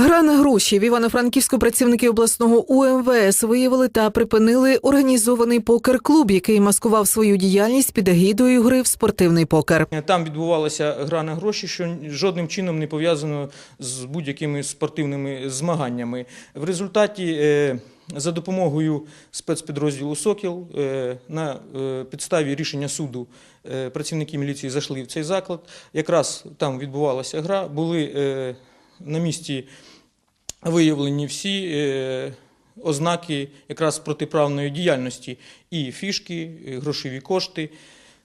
Гра на гроші в Івано-Франківську працівники обласного УМВС виявили та припинили організований покер-клуб, який маскував свою діяльність під егідою гри в спортивний покер. Там відбувалася гра на гроші, що жодним чином не пов'язано з будь-якими спортивними змаганнями. В результаті е, за допомогою спецпідрозділу Сокіл е, на е, підставі рішення суду працівники міліції зайшли в цей заклад. Якраз там відбувалася гра, були на місці виявлені всі е, ознаки якраз протиправної діяльності. І фішки, і грошові кошти,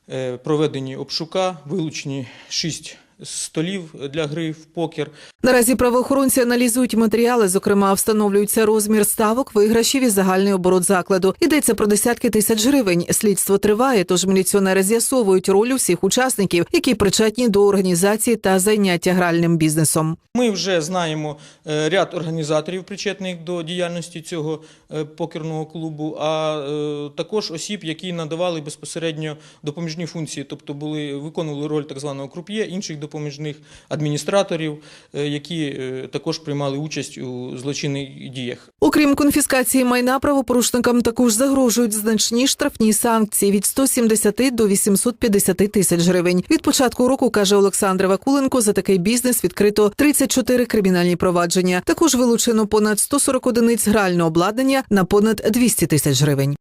е, проведені обшука, вилучені шість столів для гри в покер. Наразі правоохоронці аналізують матеріали, зокрема, встановлюється розмір ставок, виграшів і загальний оборот закладу. Йдеться про десятки тисяч гривень. Слідство триває, тож міліціонери з'ясовують роль усіх учасників, які причетні до організації та зайняття гральним бізнесом. Ми вже знаємо е, ряд організаторів, причетних до діяльності цього е, покерного клубу, а е, також осіб, які надавали безпосередньо допоміжні функції, тобто були виконували роль так званого круп'є, інших допоміжних адміністраторів, е, які е, також приймали участь у злочинних діях. Окрім конфіскації майна, правопорушникам також загрожують значні штрафні санкції від 170 до 850 тисяч гривень. Від початку року каже Олександр Вакуленко, за такий бізнес відкрито 34 кримінальні провадження. Також вилучено понад 140 одиниць грального обладнання на понад 200 тисяч гривень.